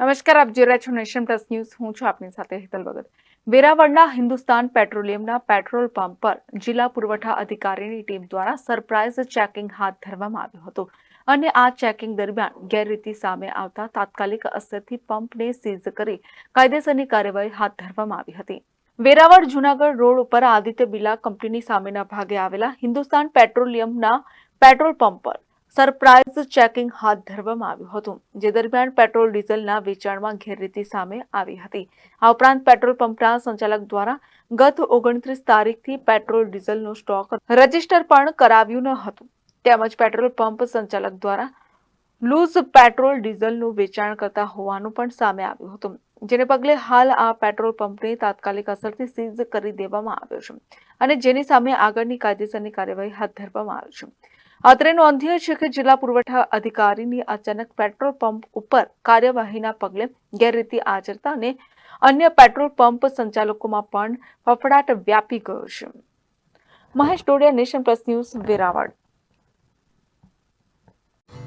નમસ્કાર, આપ જોઈ રહ્યા છો નેશન પ્લસ ન્યૂઝ. હું છું આપની સાથે હેતલ ભગત. વેરાવળના હિન્દુસ્તાન પેટ્રોલિયમના પેટ્રોલ પંપ પર જિલ્લા પુરવઠા અધિકારીની ટીમ દ્વારા સરપ્રાઇઝ ચેકિંગ હાથ ધરવામાં આવ્યું હતું અને આ ચેકિંગ દરમિયાન ગેરરીતિ સામે આવતા તાત્કાલિક અસરથી પંપને સીઝ કરી કાયદેસરની કાર્યવાહી હાથ ધરવામાં આવી હતી. વેરાવળ જુનાગઢ રોડ ઉપર આદિત્ય બિલા કંપનીની સામેના ભાગે આવેલા હિન્દુસ્તાન પેટ્રોલિયમના પેટ્રોલ પંપ પર સરપ્રાઇઝ ચેકિંગ હાથ ધરવામાં આવ્યું હતું, જે દરમિયાન પેટ્રોલ ડીઝલના વેચાણમાં ગેરરીતિ સામે આવી હતી. આ ઉપરાંત પેટ્રોલ પંપના સંચાલક દ્વારા ગત ઓગણત્રીસ તારીખથી પેટ્રોલ ડીઝલનો સ્ટોક રજિસ્ટર પણ કરાવ્યું ન હતું. તેમજ પેટ્રોલ પંપ સંચાલક દ્વારા લૂઝ પેટ્રોલ ડીઝલનું વેચાણ કરતા હોવાનું પણ સામે આવ્યું હતું, જેને પગલે હાલ આ પેટ્રોલ પંપને તાત્કાલિક અસરથી સીઝ કરી દેવામાં આવ્યો છે અને જેની સામે આગળની કાયદેસરની કાર્યવાહી હાથ ધરવામાં આવી છે. અત્રે નોંધ્ય છે કે જિલ્લા પુરવઠા અધિકારીની અચાનક પેટ્રોલ પંપ ઉપર કાર્યવાહીના પગલે ગેરરીતિ આચરતા અને અન્ય પેટ્રોલ પંપ સંચાલકોમાં પણ ફફડાટ વ્યાપી ગયો છે. Mahesh Dodiya Nation Plus News Veraval.